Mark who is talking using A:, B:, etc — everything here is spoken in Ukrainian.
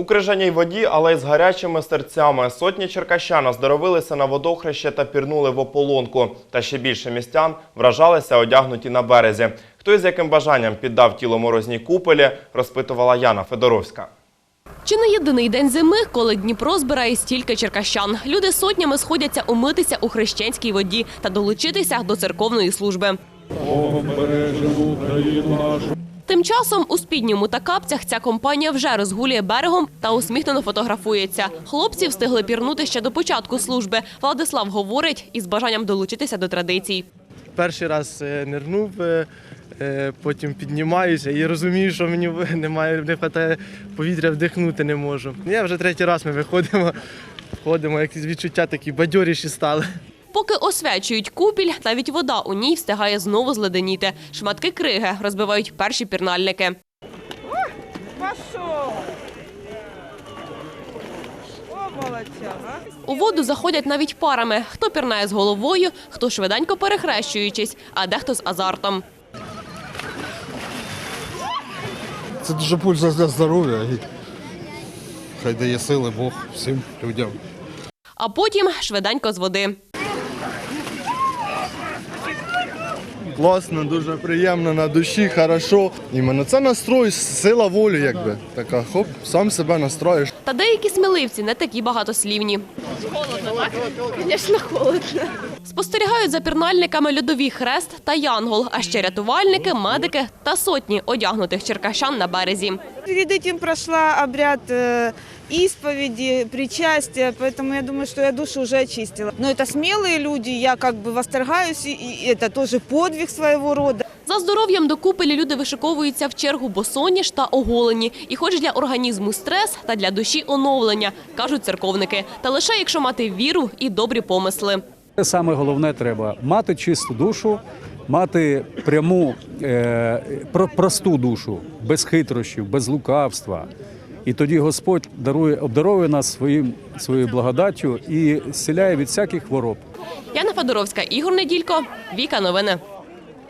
A: У крижаній воді, але й з гарячими серцями. Сотні черкащан оздоровилися на водохреще та пірнули в ополонку. Та ще більше містян вражалися одягнуті на березі. Хто і з яким бажанням піддав тіло морозній купелі, розпитувала Яна Федоровська.
B: Чи не єдиний день зими, коли Дніпро збирає стільки черкащан? Люди сотнями сходяться умитися у хрещенській воді та долучитися до церковної служби. Тим часом у спідньому та капцях ця компанія вже розгулює берегом та усміхнено фотографується. Хлопці встигли пірнути ще до початку служби. Владислав говорить із бажанням долучитися до традицій.
C: Перший раз е, нирнув, е, е, потім піднімаюся і розумію, що мені немає, не вистачає повітря вдихнути не можу. Я вже третій раз ми виходимо, входимо, якісь відчуття такі бадьоріші стали.
B: Поки освячують купіль, навіть вода у ній встигає знову зледеніти. Шматки криги розбивають перші пірнальники. У воду заходять навіть парами. Хто пірнає з головою, хто швиденько перехрещуючись, а дехто з азартом.
D: Це дуже пульс для здоров'я і хай дає сили Бог всім людям.
B: А потім швиденько з води.
C: Класно, дуже приємно, на душі, хорошо. Іменно це настрой, сила волі, якби. Така хоп, сам себе настроїш.
B: Та деякі сміливці не такі багатослівні.
E: Звісно, холодно.
B: Спостерігають за пірнальниками льодовий хрест та янгол, а ще рятувальники, медики та сотні одягнутих черкащан на березі.
F: Перед этим прошла обряд э, исповеди, причастия, поэтому я думаю, что я душу уже очистила. Но это смелые люди, я как бы восторгаюсь, и- и это тоже подвиг своего рода.
B: За здоров'ям до купелі люди вишиковуються в чергу босоніж та оголені. І хоч для організму стрес та для душі оновлення, кажуть церковники. Та лише якщо мати віру і добрі помисли.
G: Це саме головне треба мати чисту душу, мати пряму е, про- просту душу, без хитрощів, без лукавства. І тоді Господь дарує, обдаровує нас своїм, своєю благодаттю і зціляє від всяких хвороб.
B: Яна Федоровська, Ігор Неділько, Віка Новини.